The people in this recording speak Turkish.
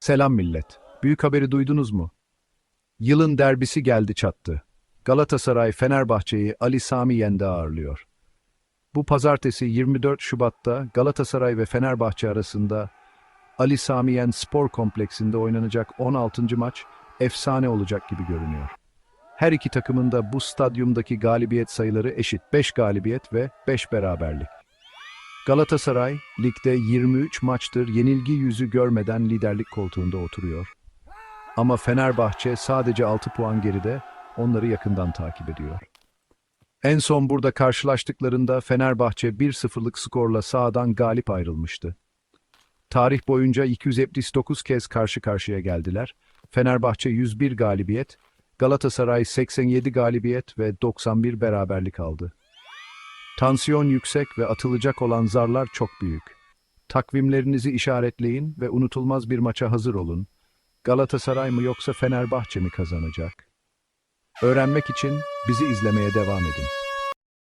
Selam millet. Büyük haberi duydunuz mu? Yılın derbisi geldi çattı. Galatasaray Fenerbahçe'yi Ali Sami Yen'de ağırlıyor. Bu pazartesi 24 Şubat'ta Galatasaray ve Fenerbahçe arasında Ali Sami Yen Spor Kompleksinde oynanacak 16. maç efsane olacak gibi görünüyor. Her iki takımın da bu stadyumdaki galibiyet sayıları eşit 5 galibiyet ve 5 beraberlik. Galatasaray, ligde 23 maçtır yenilgi yüzü görmeden liderlik koltuğunda oturuyor. Ama Fenerbahçe sadece 6 puan geride, onları yakından takip ediyor. En son burada karşılaştıklarında Fenerbahçe 1-0'lık skorla sahadan galip ayrılmıştı. Tarih boyunca 279 kez karşı karşıya geldiler. Fenerbahçe 101 galibiyet, Galatasaray 87 galibiyet ve 91 beraberlik aldı. Tansiyon yüksek ve atılacak olan zarlar çok büyük. Takvimlerinizi işaretleyin ve unutulmaz bir maça hazır olun. Galatasaray mı yoksa Fenerbahçe mi kazanacak? Öğrenmek için bizi izlemeye devam edin.